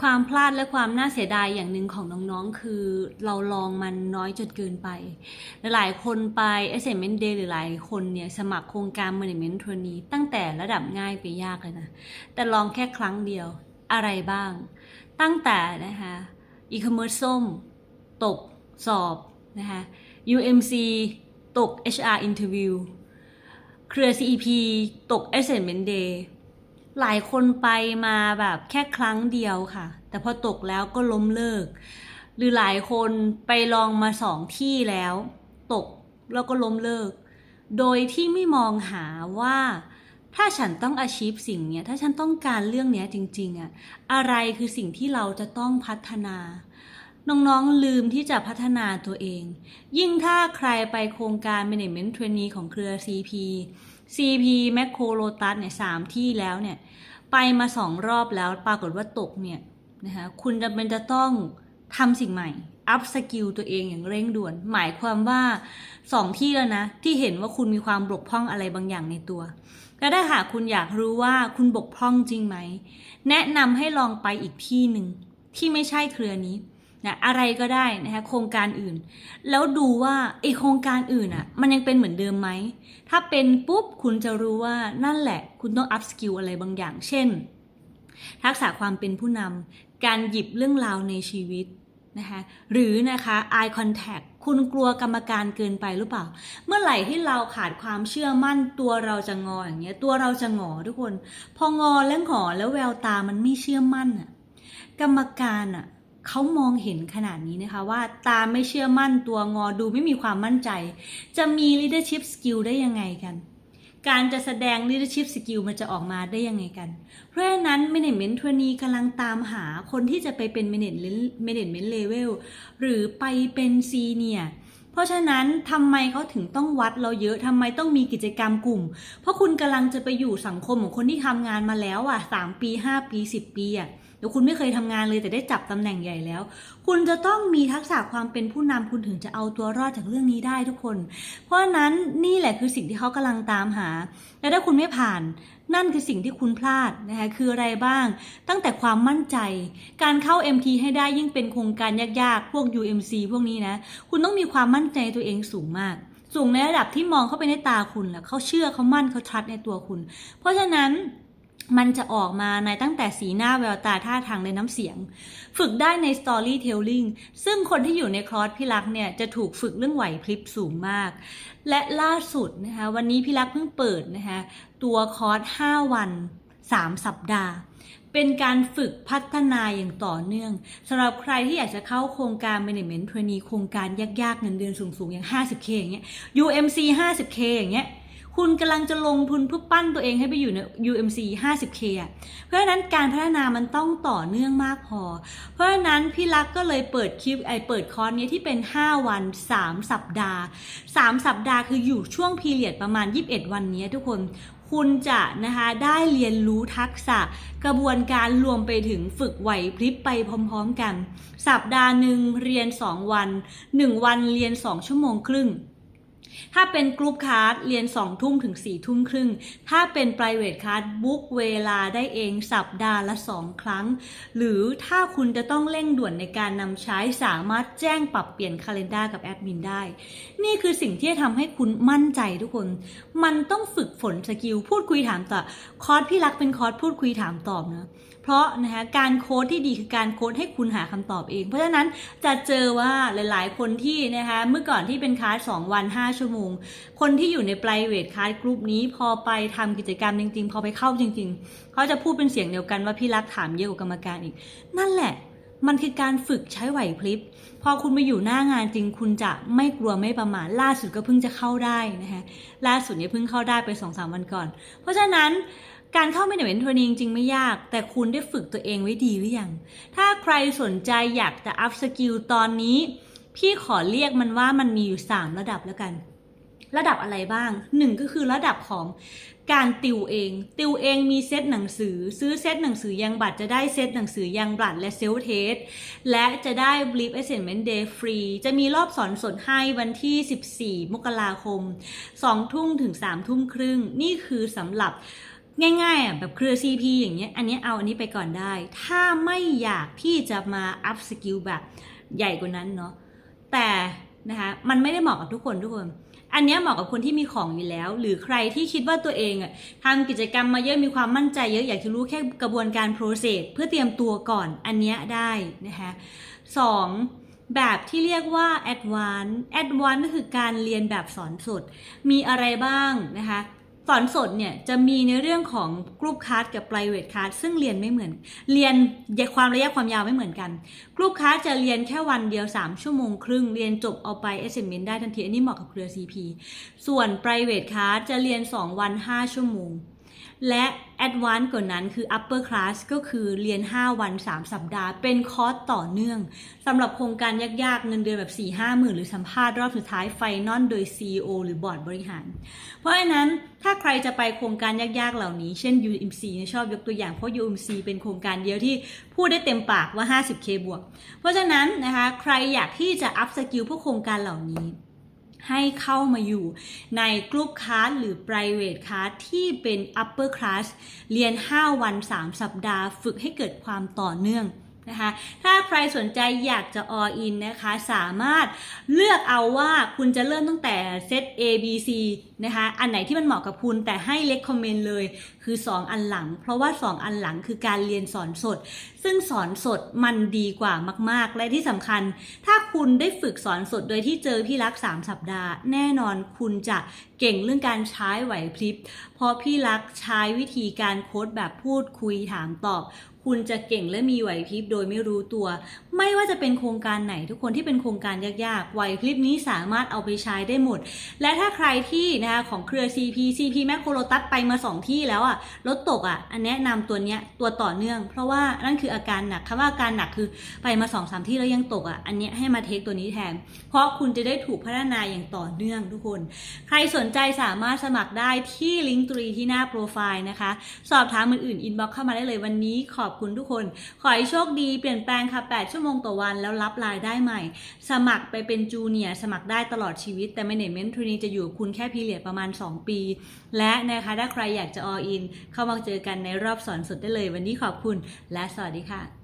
ความพลาดและความน่าเสียดายอย่างหนึ่งของน้องๆ คือเราลองมันน้อยจนเกินไป หลายคนไป Assignment Day หรือหลายคนเนี่ยสมัครโครงการ Management Trainee ตั้งแต่ระดับง่ายไปยากเลยนะ แต่ลองแค่ครั้งเดียวอะไรบ้าง ตั้งแต่นะคะ e-commerce ส้ม ตกสอบนะคะ UMC ตก HR interview เครือ CEP ตก Assignment Day หลายคนไปมาแบบแค่ครั้งเดียวค่ะ แต่พอตกแล้วก็ล้มเลิก หรือหลายคนไปลองมาสองที่แล้ว ตกแล้วก็ล้มเลิก โดยที่ไม่มองหาว่าถ้าฉันต้องอาชีพสิ่งเนี้ยถ้าฉันต้องการเรื่องเนี้ยจริงๆอะอะไรคือสิ่งที่เราจะต้องพัฒนา น้องๆลืมที่จะพัฒนาตัวเอง ยิ่งถ้าใครไปโครงการ Management Trainee ของเครือ CP CP m a c r o Lotus เนี่ยสามที่แล้วเนี่ยไปมาสองรอบแล้วปรากฏว่าตกเนี่ยนะคะคุณจำเป็นจะต้องทำสิ่งใหม่อัพสกิลตัวเองอย่างเร่งด่วน หมายความว่าสองที่แล้วนะ ที่เห็นว่าคุณมีความบกพร่องอะไรบางอย่างในตัว และถ้าหากคุณอยากรู้ว่าคุณบกพร่องจริงไหม แนะนำให้ลองไปอีกที่หนึ่งที่ไม่ใช่เครือนี้ นะอะไรก็ได้นะคะโครงการอื่น แล้วดูว่าไอโครงการอื่นอะ่ะมันยังเป็นเหมือนเดิมไหม ถ้าเป็นปุ๊บคุณจะรู้ว่านั่นแหละ คุณต้องอัพสกิลอะไรบางอย่าง เช่น ทักษะความเป็นผู้นำการหยิบเรื่องราวในชีวิตนะคะหรือนะคะ eye contact คุณกลัวกรรมการเกินไปหรือเปล่า เมื่อไหร่ที่เราขาดความเชื่อมั่นตัวเราจะงออย่างเงี้ยตัวเราจะหงอทุกคน พองอแล้วหงอแล้วแววตามันไม่เชื่อมั่นอะกรรมการอะ เขามองเห็นขนาดนี้นะคะว่าตาไม่เชื่อมั่นตัวงอดูไม่มีความมั่นใจ จะมี leadership skill ได้ยังไงกัน การจะแสดง leadership skill มันจะออกมาได้ยังไงกัน เพราะฉะนั้น management trainee กำลังตามหาคนที่จะไปเป็น management management level หรือไปเป็น senior เพราะฉะนั้นทำไมเขาถึงต้องวัดเราเยอะทำไมต้องมีกิจกรรมกลุ่ม เพราะคุณกำลังจะไปอยู่สังคมของคนที่ทำงานมาแล้วอะสามปีห้าปีสิบปีอะ เดี๋ยวคุณไม่เคยทำงานเลยแต่ได้จับตำแหน่งใหญ่แล้ว คุณจะต้องมีทักษะความเป็นผู้นำคุณถึงจะเอาตัวรอดจากเรื่องนี้ได้ทุกคน เพราะนั้นนี่แหละคือสิ่งที่เขากำลังตามหา และถ้าคุณไม่ผ่าน นั่นคือสิ่งที่คุณพลาดนะคะคืออะไรบ้าง ตั้งแต่ความมั่นใจ การเข้า MT ให้ได้ยิ่งเป็นโครงการยากๆ พวก UMC พวกนี้นะ คุณต้องมีความมั่นใจตัวเองสูงมากสูงในระดับที่มองเข้าไปในตาคุณแล้วเขาเชื่อเขามั่นเขาชัดในตัวคุณ เพราะฉะนั้น มันจะออกมาในตั้งแต่สีหน้าแววตาท่าทางในน้ำเสียง ฝึกได้ใน storytelling ซึ่งคนที่อยู่ในคอร์สพี่รักเนี่ยจะถูกฝึกเรื่องไหวพริบสูงมาก และล่าสุดนะคะวันนี้พี่รักเพิ่งเปิดนะคะตัวคอร์ส 5 วัน 3 สัปดาห์ เป็นการฝึกพัฒนาอย่างต่อเนื่องสำหรับใครที่อยากจะเข้าโครงการ Management Trainee โครงการยากๆเงินเดือนสูงๆอย่าง 50k อย่างเงี้ย UMC 50k อย่างเงี้ย คุณกำลังจะลงทุนเพื่อปั้นตัวเองให้ไปอยู่ใน UMC 50k อะเพราะฉะนั้นการพัฒนามันต้องต่อเนื่องมากพอ เพราะฉะนั้นพี่รักก็เลยเปิดคลิปไอเปิดคอร์สนี้ที่เป็น 5 วัน 3 สัปดาห์ 3 สัปดาห์คืออยู่ช่วงพีเรียดประมาณ 21 วันนี้ทุกคนคุณจะนะคะได้เรียนรู้ทักษะ กระบวนการรวมไปถึงฝึกไหวพริบไปพร้อมๆกัน สัปดาห์หนึ่งเรียน 2 วัน 1 วันเรียน 2 ชั่วโมงครึ่ง ถ้าเป็นกรุ๊ปคาร์ดเรียน2ทุ่มถึง4ทุ่มครึ่ง ถ้าเป็น private card บุ๊กเวลาได้เองสัปดาห์ละ 2 ครั้ง หรือถ้าคุณจะต้องเร่งด่วนในการนำใช้สามารถแจ้งปรับเปลี่ยนคาล endar กับแอดมินได้ นี่คือสิ่งที่จะทำให้คุณมั่นใจทุกคน มันต้องฝึกฝนสกิลพูดคุยถามตอบคอร์สพี่รักเป็นคอร์สพูดคุยถามตอบนะ เพราะนะคะการโค้ดที่ดีคือการโค้ดให้คุณหาคำตอบเอง เพราะฉะนั้นจะเจอว่าหลายๆ คนที่นะคะเมื่อก่อนที่เป็นคลาส2วัน 5 ชั่วโมง คนที่อยู่ใน private class กลุ่มนี้พอไปทำกิจกรรมจริง ๆ พอไปเข้าจริง ๆ เขาจะพูดเป็นเสียงเดียวกันว่าพี่รักถามเยอะกว่ากรรมการอีก นั่นแหละมันคือการฝึกใช้ไหวพริบ พอคุณมาอยู่หน้างานจริง คุณจะไม่กลัวไม่ประมาท ล่าสุดก็เพิ่งจะเข้าได้นะคะล่าสุดเนี่ยเพิ่งเข้าได้ไป2อสวันก่อน เพราะฉะนั้น การเข้าไม่ได้เป็นทัวร์นี้จริงไม่ยาก แต่คุณได้ฝึกตัวเองไว้ดีหรือยัง ถ้าใครสนใจอยากจะอัพสกิลตอนนี้ พี่ขอเรียกมันว่ามันมีอยู่ 3 ระดับแล้วกัน ระดับอะไรบ้างหนึ่งก็คือระดับของการติวเอง ติวเองมีเซตหนังสือ ซื้อเซตหนังสือยังบัตรจะได้เซตหนังสือยังบัตรและเซลเทสและจะได้ Brief Assignment Day ฟรี จะมีรอบสอนสดให้วันที่ 14 มกราคม 2 ทุ่มถึง 3 ทุ่มครึ่ง นี่คือสำหรับ ง่ายๆอะแบบเครือ CP อย่างเงี้ยอันนี้เอาอันนี้ไปก่อนได้ ถ้าไม่อยากที่จะมาอัพสกิลแบบใหญ่กว่านั้นเนาะแต่นะคะมันไม่ได้เหมาะกับทุกคนทุกคน อันนี้เหมาะกับคนที่มีของอยู่แล้ว หรือใครที่คิดว่าตัวเองอะทำกิจกรรมมาเยอะมีความมั่นใจเยอะอยากจะรู้แค่กระบวนการ process เพื่อเตรียมตัวก่อนอันเนี้ยได้นะคะสองแบบที่เรียกว่า advance advance ก็คือการเรียนแบบสอนสด มีอะไรบ้างนะคะ สอนสดเนี่ยจะมีในเรื่องของกรุ๊ปคัสกับ private card ซึ่งเรียนไม่เหมือน เรียนความระยะความยาวไม่เหมือนกันกรุ๊ปคัสจะเรียนแค่วันเดียว 3 ชั่วโมงครึ่ง เรียนจบเอาไป assignment ได้ทันที อันนี้เหมาะกับเครือ CP ส่วน private card จะเรียน 2 วัน 5 ชั่วโมง และ advanced กว่านั้นคือ upper class ก็คือเรียน 5 วัน 3 สัปดาห์ เป็นคอร์สต่อเนื่องสำหรับโครงการยากๆ เงินเดือนแบบ 4 5หมื่นหรือสัมภาษณ์รอบสุดท้ายไฟนอลโดย CEO หรือบอร์ดบริหาร เพราะฉะนั้นถ้าใครจะไปโครงการยากๆ เหล่านี้ เช่น UMC นี่ยชอบยกตัวอย่างเพราะ UMC เป็นโครงการเดียวที่พูดได้เต็มปากว่า 50k บวก เพราะฉะนั้นนะคะใครอยากที่จะอัพสกิลพวกโครงการเหล่านี้ ให้เข้ามาอยู่ในกลุ่มคลาสหรือ private class ที่เป็น upper class เรียน 5 วัน 3 สัปดาห์ ฝึกให้เกิดความต่อเนื่อง นะคะ ถ้าใครสนใจอยากจะ all in นะคะ สามารถเลือกเอาว่าคุณจะเริ่มตั้งแต่เซต A B C นะคะ อันไหนที่มันเหมาะกับคุณแต่ให้ recommend เลย คือ 2 อันหลัง เพราะว่า 2 อันหลังคือการเรียนสอนสด ซึ่งสอนสดมันดีกว่ามาก ๆ และที่สำคัญ ถ้าคุณได้ฝึกสอนสดโดยที่เจอพี่รัก 3 สัปดาห์ แน่นอนคุณจะเก่งเรื่องการใช้ไหวพริบ เพราะพี่รักใช้วิธีการโค้ดแบบพูดคุยถามตอบ คุณจะเก่งและมีไหวพริบโดยไม่รู้ตัว ไม่ว่าจะเป็นโครงการไหนทุกคนที่เป็นโครงการยากๆไหวพริบนี้สามารถเอาไปใช้ได้หมด และถ้าใครที่นะคะของเครือ CP CP แมคโครโลตัสไปมา 2 ที่แล้วอะ่ะรถตกอะ่ะ อันแนะนำตัวเนี้ยตัวต่อเนื่อง เพราะว่านั่นคืออาการหนักคำว่าอาการหนักคือไปมา2อสที่แล้วยังตกอะ่ะอันเนี้ยให้มาเทคตัวนี้แทน เพราะคุณจะได้ถูกพัฒนาอย่างต่อเนื่องทุกคน ใครสนใจสามารถสมัครได้ที่ลิงก์ตรีที่หน้าโปรไฟล์นะคะ สอบถามอื่นๆอินบ็อกเข้ามาได้เลยวันนี้ขอบคุณทุกคน ขอให้โชคดีเปลี่ยนแปลงค่ะ8ชั่วโมงโมงต่อวันแล้วรับรายได้ใหม่ สมัครไปเป็นจูเนียร์สมัครได้ตลอดชีวิตแต่ Management Training จะอยู่คุณแค่พีเรียดประมาณ 2 ปี และนะคะถ้าใครอยากจะ all in เข้ามาเจอกันในรอบสอนสดได้เลย วันนี้ขอบคุณและสวัสดีค่ะ